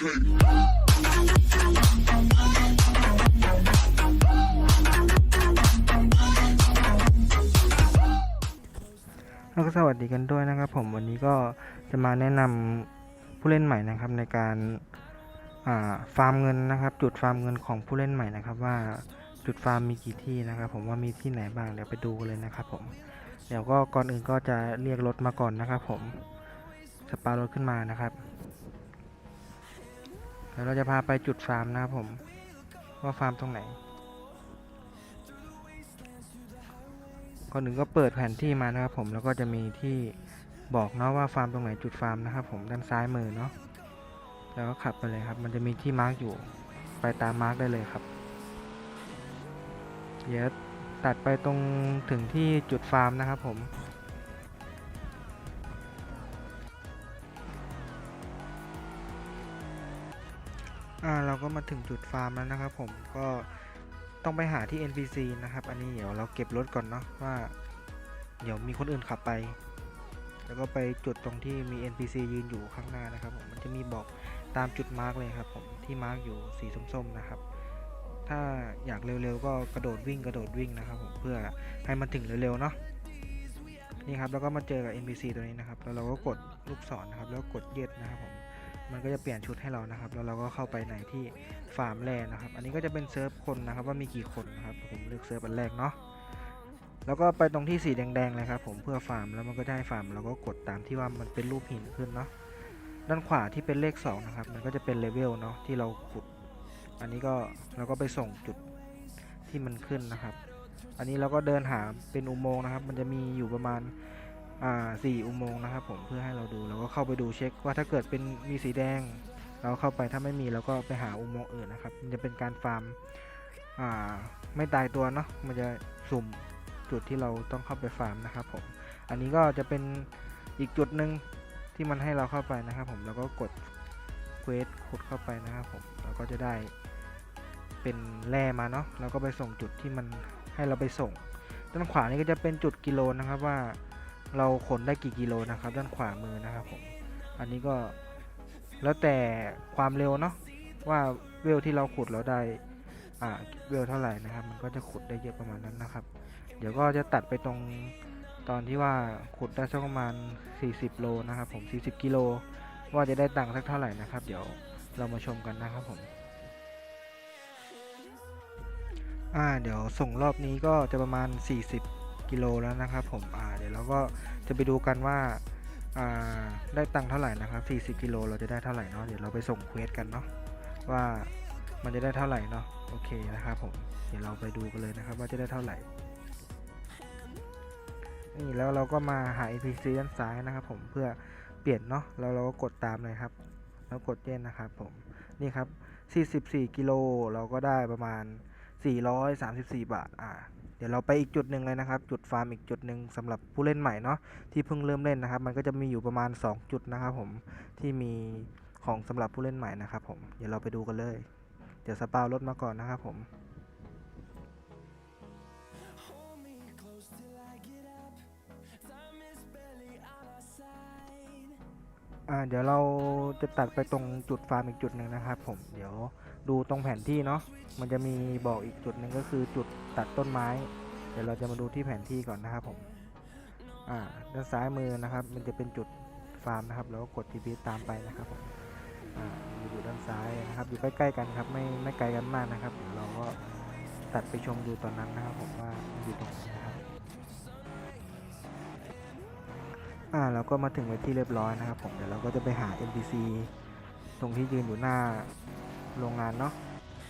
แล้วก็สวัสดีกันด้วยนะครับผมวันนี้ก็จะมาแนะนำผู้เล่นใหม่นะครับในการาฟาร์มเงินนะครับ จุดฟาร์มเงินของผู้เล่นใหม่นะครับ ว่าจุดฟาร์มมีกี่ที่นะครับ ผมว่ามีที่ไหนบ้างเดี๋ยวไปดูกันเลยนะครับ ผมเดี๋ยวก็ก่อนอื่นก็จะเรียกรถมาก่อนนะครับ ผมสปารถขึ้นมานะครับ แล้วเราจะพาไปจุดฟาร์มนะครับผมว่าฟาร์มตรงไหนก่อนหนึ่งก็เปิดแผนที่มานะครับผมแล้วก็จะมีที่บอกเนาะว่าฟาร์มตรงไหนจุดฟาร์มนะครับผมด้านซ้ายมือเนาะแล้วก็ขับไปเลยครับ มันจะมีที่มาร์กอยู่ไปตามมาร์กได้เลยครับเดี๋ยวตัดไปตรงถึงที่จุดฟาร์มนะครับผม อ่าเราก็มาถึงจุดฟาร์มแล้วนะครับ ผมก็ต้องไปหาที่ NPC นะครับ อันนี้เดี๋ยวเราเก็บรถก่อนเนาะว่า เดี๋ยวมีคนอื่นขับไป แล้วก็ไปจุดตรงที่มี NPC ยืนอยู่ข้างหน้านะครับผมมันจะมีบอกตามจุดมาร์กเลยครับ ผมที่มาร์กอยู่สีส้มๆนะครับ ถ้าอยากเร็วๆก็กระโดดวิ่งกระโดดวิ่งนะครับ ผมเพื่อให้มันถึงเร็วๆเนาะนี่ครับแล้วก็มาเจอกับ NPC ตัวนี้นะครับ แล้วเราก็กดลูกศรนะครับ แล้วกดเย็ดนะครับผม มันก็จะเปลี่ยนชุดให้เรานะครับ แล้วเราก็เข้าไปในที่ฟาร์มแร่นะครับ อันนี้ก็จะเป็นเซิร์ฟคนนะครับว่ามีกี่คนนะครับ ผมเลือกเซิร์ฟอันแรกเนาะ แล้วก็ไปตรงที่สีแดงๆเลยครับผมเพื่อฟาร์มแล้วมันก็ได้ฟาร์มเราก็กดตามที่ว่ามันเป็นรูปหินขึ้นเนาะ ด้านขวาที่เป็นเลข2นะครับ มันก็จะเป็นเลเวลเนาะที่เราขุด อันนี้ก็เราก็ไปส่งจุดที่มันขึ้นนะครับ อันนี้เราก็เดินหาเป็นอุโมงค์นะครับ มันจะมีอยู่ประมาณ สี่อุโมงค์นะครับผมเพื่อให้เราดูเราก็เข้าไปดูเช็คว่าถ้าเกิดเป็นมีสีแดง เราเข้าไปถ้าไม่มีเราก็ไปหาอุโมงค์อื่นนะครับมันจะเป็นการฟาร์มไม่ตายตัวเนาะมันจะสุ่มจุดที่เราต้องเข้าไปฟาร์มนะครับผมอันนี้ก็จะเป็นอีกจุดหนึ่งที่มันให้เราเข้าไปนะครับผมแล้วก็กดเควสขุดเข้าไปนะครับผมเราก็จะได้เป็นแร่มาเนาะแล้วก็ไปส่งจุดที่มันให้เราไปส่ง ด้านขวานี่ก็จะเป็นจุดกิโลนะครับว่า เราขนได้กี่กิโลนะครับ ด้านขวามือนะครับผม อันนี้ก็แล้วแต่ความเร็วเนาะว่าเวลที่เราขุดเราได้อ่าเวลเท่าไหร่นะครับ มันก็จะขุดได้เยอะประมาณนั้นนะครับ เดี๋ยวก็จะตัดไปตรงตอนที่ว่าขุดได้สักประมาณ 40 โลนะครับ ผม 40 กิโล ว่าจะได้ตังค์สักเท่าไหร่นะครับ เดี๋ยวเรามาชมกันนะครับผมอ่าเดี๋ยวส่งรอบนี้ก็จะประมาณ 40 กิโลแล้วนะครับผมอ่าเดี๋ยวเราก็จะไปดูกันว่าอ่าได้ตังค์เท่าไหร่นะครับ40กิโลเราจะได้เท่าไหร่เนาะเดี๋ยวเราไปส่งเควสกันเนาะว่ามันจะได้เท่าไหร่เนาะโอเคนะครับผมเดี๋ยวเราไปดูกันเลยนะครับว่าจะได้เท่าไหร่นี่แล้วเราก็มาหา NPC ด้านซ้ายนะครับ ผมเพื่อเปลี่ยนเนาะแล้วเราก็กดตามเลยครับ แล้วกดเจนนะครับผมนี่ครับ 44 กิโลเราก็ได้ประมาณ 434 บาทอ่า เดี๋ยวเราไปอีกจุดหนึ่งเลยนะครับ จุดฟาร์มอีกจุดหนึ่งสำหรับผู้เล่นใหม่เนาะที่เพิ่งเริ่มเล่นนะครับ มันก็จะมีอยู่ประมาณ 2 จุดนะครับผมที่มีของสำหรับผู้เล่นใหม่นะครับผมเดี๋ยวเราไปดูกันเลย เดี๋ยวสปาวรถมาก่อนนะครับผม อ่าเดี๋ยวเราจะตัดไปตรงจุดฟาร์มอีกจุดหนึ่งนะครับ ผมเดี๋ยวดูตรงแผนที่เนาะมันจะมีบอกอีกจุดหนึ่งก็คือจุดตัดต้นไม้ เดี๋ยวเราจะมาดูที่แผนที่ก่อนนะครับผมอ่าด้านซ้ายมือนะครับ มันจะเป็นจุดฟาร์มนะครับ แล้วก็กด GPS ตามไปนะครับผมอ่าอยู่ด้านซ้ายนะครับ อยู่ใกล้ๆกันครับ ไม่ไม่ไกลกันมากนะครับเดี๋ยวเราก็ตัดไปชมดูตอนนั้นนะครับผมว่ามันอยู่ตรงไหน อ่าเราก็มาถึงไว้ที่เรียบร้อยนะครับผมเดี๋ยวเราก็จะไปหา NPC ตรงที่ยืนอยู่หน้าโรงงานเนาะ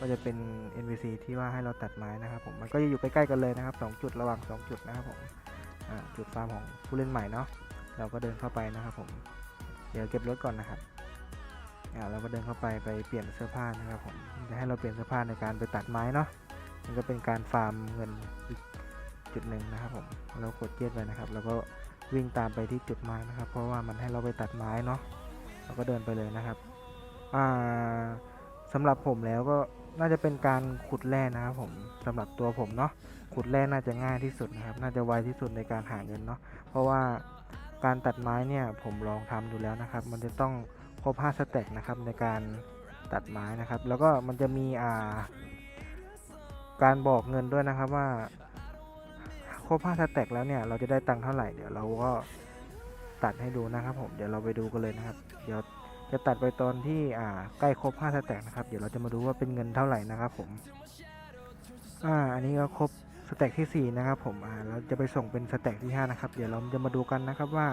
ก็จะเป็น NPC ที่ว่าให้เราตัดไม้นะครับผมมันก็จะอยู่ใกล้ๆกันเลยนะครับสองจุดระหว่างสองจุดนะครับผมอ่าจุดฟาร์มของผู้เล่นใหม่เนาะเราก็เดินเข้าไปนะครับผมเดี๋ยวเก็บรถก่อนนะครับอ่าเราก็เดินเข้าไปไปเปลี่ยนเสื้อผ้านะครับผมจะให้เราเปลี่ยนเสื้อผ้าในการไปตัดไม้เนาะมันก็เป็นการฟาร์มเงินอีกจุดหนึ่งนะครับผมเรากดเจ็ดไปนะครับ แล้วก็ วิ่งตามไปที่จุดไม้นะครับ เพราะว่ามันให้เราไปตัดไม้เนาะเราก็เดินไปเลยนะครับอ่าสำหรับผมแล้วก็น่าจะเป็นการขุดแร่นะครับผมสำหรับตัวผมเนาะขุดแร่น่าจะง่ายที่สุดนะครับ น่าจะไวที่สุดในการหาเงินเนาะเพราะว่าการตัดไม้เนี่ยผมลองทำดูแล้วนะครับ มันจะต้องครบ5สเต็กนะครับในการตัดไม้นะครับ แล้วก็มันจะมีอ่าการบอกเงินด้วยนะครับว่า รบ5สเต็กแล้วเนี่ย เราจะได้ตังค์เท่าไหร่ เดี๋ยวเราก็ตัดให้ดูนะครับผม เดี๋ยวเราไปดูกันเลยนะครับ เดี๋ยวจะตัดไปตอนที่อ่าใกล้ครบ5สเต็กนะครับ เดี๋ยวเราจะมาดูว่าเป็นเงินเท่าไหร่นะครับผม อ่า อันนี้ก็ครบสเต็กที่4นะครับผม อ่า เราจะไปส่งเป็นสเต็กที่5นะครับ เดี๋ยวเราจะมาดูกันนะครับว่า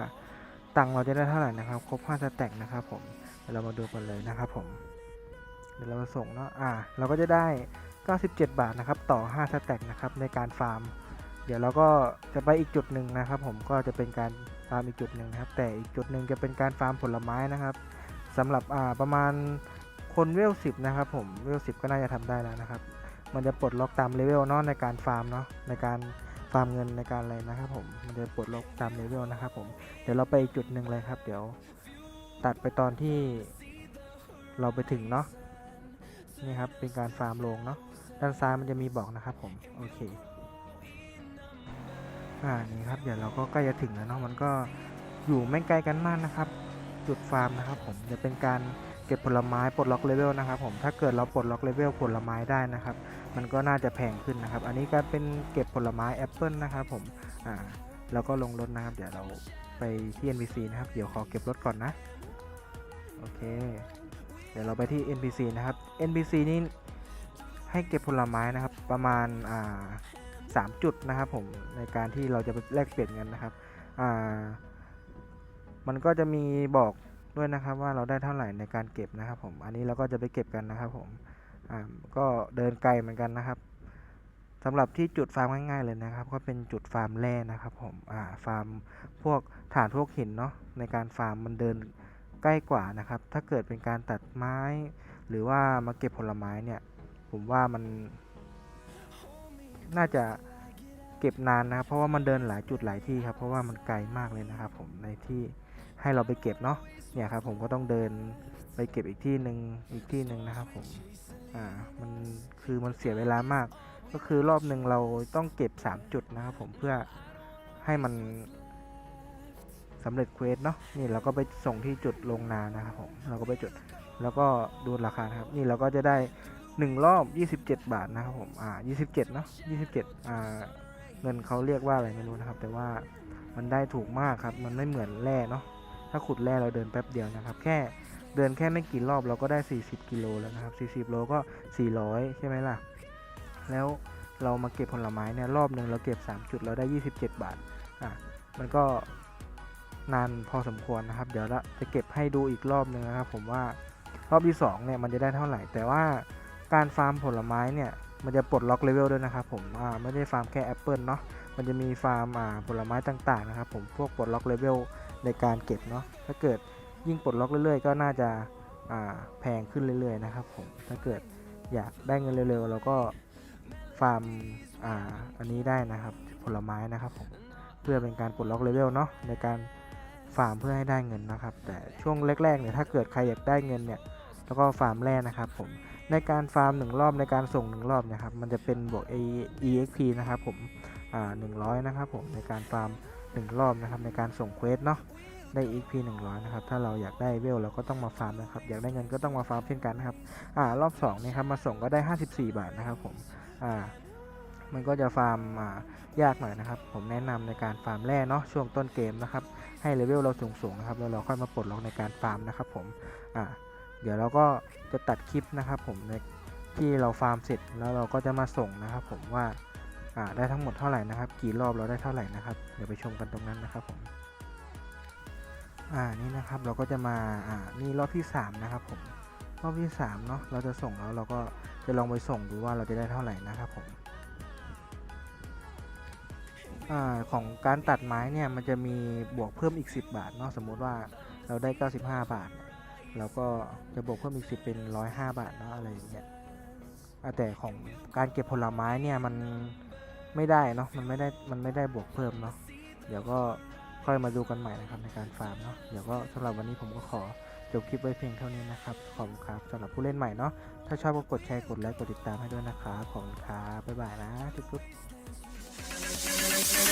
ตังค์เราจะได้เท่าไหร่นะครับ ครบ5สเต็กนะครับผมเดี๋ยวเรามาดูกันเลยนะครับผม เดี๋ยวเรามาส่งเนาะ อ่า เราก็จะได้ 97 บาทนะครับ ต่อ 5 สแต็กนะครับในการฟาร์ม ดี๋ยวเราก็จะไปอีกจุดหนึ่งนะครับ ผมก็จะเป็นการฟาร์มอีกจุดหนึ่งนะครับ แต่อีกจุดหนึ่งจะเป็นการฟาร์มผลไม้นะครับสำหรับอ่าประมาณคนเวล10นะครับ ผมเวล10ก็น่าจะทำได้แล้วนะครับ มันจะปลดล็อกตามเลเวลเนาะในการฟาร์มเนาะในการฟาร์มเงินในการอะไรนะครับ ผมมันจะปลดล็อกตามเลเวลนะครับ ผมเดี๋ยวเราไปอีกจุดหนึ่งเลยครับ เดี๋ยวตัดไปตอนที่เราไปถึงเนาะนี่ครับเป็นการฟาร์มโลงเนาะด้านซ้ายมันจะมีบอกนะครับ ผมโอเค อ่านี่ครับเดี๋ยวเราก็ใกล้จะถึงแล้วเนาะมันก็อยู่ไม่ไกลกันมากนะครับ จุดฟาร์มนะครับ ผมจะเป็นการเก็บผลไม้ปลดล็อกเลเวลนะครับ ผมถ้าเกิดเราปลดล็อกเลเวลผลไม้ได้นะครับ มันก็น่าจะแพงขึ้นนะครับ อันนี้ก็เป็นเก็บผลไม้แอปเปิลนะครับ ผมอ่าแล้วก็ลงรถนะครับ เดี๋ยวเราไปที่ NPC นะครับ เดี๋ยวขอเก็บรถก่อนนะโอเค เดี๋ยวเราไปที่ NPC นะครับ NPC นี่ให้เก็บผลไม้นะครับ ประมาณอ่า สามจุดนะครับผมในการที่เราจะไปแลกเปลี่ยนเงินนะครับอ่ามันก็จะมีบอกด้วยนะครับว่าเราได้เท่าไหร่ในการเก็บนะครับผมอันนี้เราก็จะไปเก็บกันนะครับผมอ่าก็เดินไกลเหมือนกันนะครับสำหรับที่จุดฟาร์มง่ายๆเลยนะครับ ก็เป็นจุดฟาร์มแร่นะครับผมอ่าฟาร์มพวกฐานพวกหินเนาะในการฟาร์มมันเดินใกล้กว่านะครับ ถ้าเกิดเป็นการตัดไม้ หรือว่ามาเก็บผลไม้เนี่ย ผมว่ามัน น่าจะเก็บนานนะครับ เพราะว่ามันเดินหลายจุดหลายที่ครับ เพราะว่ามันไกลมากเลยนะครับผมในที่ให้เราไปเก็บเนาะเนี่ยครับผมก็ต้องเดินไปเก็บอีกที่หนึ่งอีกที่หนึ่งนะครับผมอ่ามันคือมันเสียเวลามาก ก็คือรอบหนึ่งเราต้องเก็บ 3 จุดนะครับผมเพื่อให้มันสำเร็จเควสเนาะนี่เราก็ไปส่งที่จุดลงนานะครับผมเราก็ไปจุดแล้วก็ดูราคาครับ นี่เราก็จะได้ 1รอบ27บาทนะครับผมอ่า27เนาะ27อ่าเงินเขาเรียกว่าอะไรไม่รู้นะครับ แต่ว่ามันได้ถูกมากครับ มันไม่เหมือนแร่เนาะถ้าขุดแร่เราเดินแป๊บเดียวนะครับ แค่เดินแค่ไม่กี่รอบเราก็ได้ 40 กิโลแล้วนะครับ 40โลก็ 400 ใช่ไหมล่ะ แล้วเรามาเก็บผลไม้เนี่ยรอบหนึ่งเราเก็บ 3 จุดเราได้ 27 บาท อะ มันก็นานพอสมควรนะครับ เดี๋ยวละจะเก็บให้ดูอีกรอบหนึ่งนะครับ ผมว่ารอบที่2เนี่ยมันจะได้เท่าไหร่ แต่ว่า การฟาร์มผลไม้เนี่ยมันจะปลดล็อกเลเวลด้วยนะครับผมอ่าไม่ได้ฟาร์มแค่แอปเปิลเนาะมันจะมีฟาร์มอ่าผลไม้ต่างๆนะครับผมพวกปลดล็อกเลเวลในการเก็บเนาะถ้าเกิดยิ่งปลดล็อกเรื่อยๆ ก็น่าจะอ่าแพงขึ้นเรื่อยๆนะครับผมถ้าเกิดอยากได้เงินเร็วๆเราก็ฟาร์มอ่าอันนี้ได้นะครับผลไม้นะครับผมเพื่อเป็นการปลดล็อกเลเวลเนาะในการฟาร์มเพื่อให้ได้เงินนะครับ แต่ช่วงแรกๆเนี่ยถ้าเกิดใครอยากได้เงินเนี่ยแล้วก็ฟาร์มแร่นะครับผม ในการฟาร์มหนึ่งรอบในการส่งหนึ่งรอบนะครับ มันจะเป็นบวก EXP นะครับผมอ่าหนึ่งร้อยนะครับผมในการฟาร์มหนึ่งรอบนะครับในการส่งเควสเนาะได้ EXP 100 นะครับ ถ้าเราอยากได้เวลเราก็ต้องมาฟาร์มนะครับ อยากได้เงินก็ต้องมาฟาร์มเช่นกันนะครับอ่ารอบ2นี่ครับมาส่งก็ได้ 54 บาทนะครับผมอ่ามันก็จะฟาร์มยากหน่อยนะครับ ผมแนะนำในการฟาร์มแร่เนาะช่วงต้นเกมนะครับ ให้เลเวลเราสูงๆนะครับแล้วเราค่อยมาปลดล็อกในการฟาร์มนะครับผมอ่า เดี๋ยวเราก็จะตัดคลิปนะครับผมในที่เราฟาร์มเสร็จแล้วเราก็จะมาส่งนะครับ ผมว่าได้ทั้งหมดเท่าไหร่นะครับ กี่รอบเราได้เท่าไหร่นะครับ เดี๋ยวไปชมกันตรงนั้นนะครับผมอ่านี่นะครับเราก็จะมาอ่านี่รอบที่ 3 นะครับผมรอบที่3เนาะเราจะส่งแล้วเราก็จะลองไปส่งดูว่าเราจะได้เท่าไหร่นะครับผมอาของการตัดไม้เนี่ยมันจะมีบวกเพิ่มอีก 10 บาทเนาะสมมติว่าเราได้ 95 บาท เนี่ยเราก็จะบวกเพิ่มอีก10เป็น105บาทเนาะอะไรอย่างเงี้ยแต่ของการเก็บผลไม้เนี่ยมันไม่ได้เนาะมันไม่ได้มันไม่ได้บวกเพิ่มเนาะเดี๋ยวก็ค่อยมาดูกันใหม่นะครับในการฟาร์มเนาะเดี๋ยวก็สำหรับวันนี้ผมก็ขอจบคลิปไว้เพียงเท่านี้นะครับ ขอบคุณครับสำหรับผู้เล่นใหม่เนาะ ถ้าชอบก็กดแชร์ กดไลค์ กดติดตามให้ด้วยนะครับ ขอบคุณครับ บ๊ายบายนะทุกๆ Okay.